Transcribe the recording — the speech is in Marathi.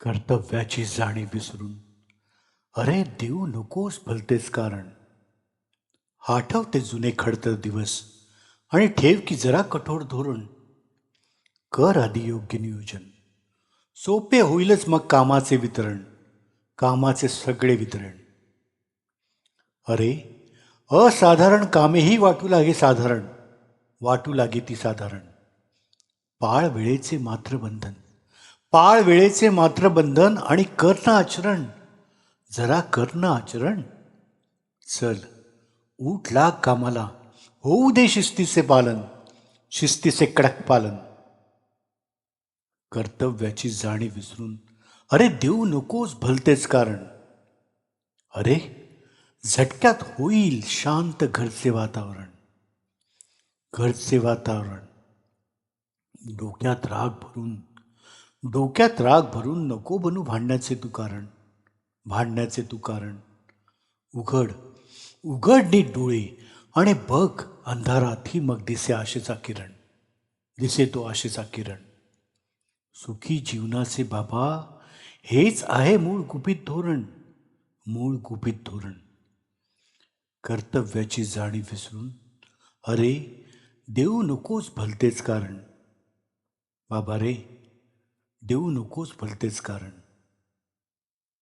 कर्तव्याची जाणीव विसरून. अरे देऊ नकोस भलतेच कारण. आठवते जुने खडतर दिवस आणि ठेव की जरा कठोर धोरण. कर आधी योग्य नियोजन. सोपे होईलच मग कामाचे वितरण. कामाचे सगळे वितरण. अरे असाधारण कामेही वाटू लागे साधारण. वाटू लागे ती साधारण. पाळ वेळेचे मात्र बंधन. पाळ वेळेचे मात्र बंधन आणि कर्ण आचरण. जरा कर्ण आचरण. चल उठ लाग कामाला. होऊ दे शिस्तीचे पालन शिस्तीचे कडक पालन. कर्तव्याची जाणीव विसरून अरे देऊ नकोस भलतेच कारण. अरे झटक्यात होईल शांत घरचे वातावरण. घरचे वातावरण. डोक्यात राग भरून डोक्यात राग भरून नको बनू भांडण्याचे तू कारण. भांडण्याचे तू कारण. उघड उघड नीट डोळे आणि बघ अंधारात ही मग दिसे आशेचा किरण. दिसे तो आशेचा किरण. सुखी जीवनाचे बाबा हेच आहे मूळ गुपित धोरण. मूळ गुपित धोरण. कर्तव्याची जाणीव विसरून अरे देऊ नकोस भलतेच कारण. बाबा रे देऊ नकोस भलतेच कारण.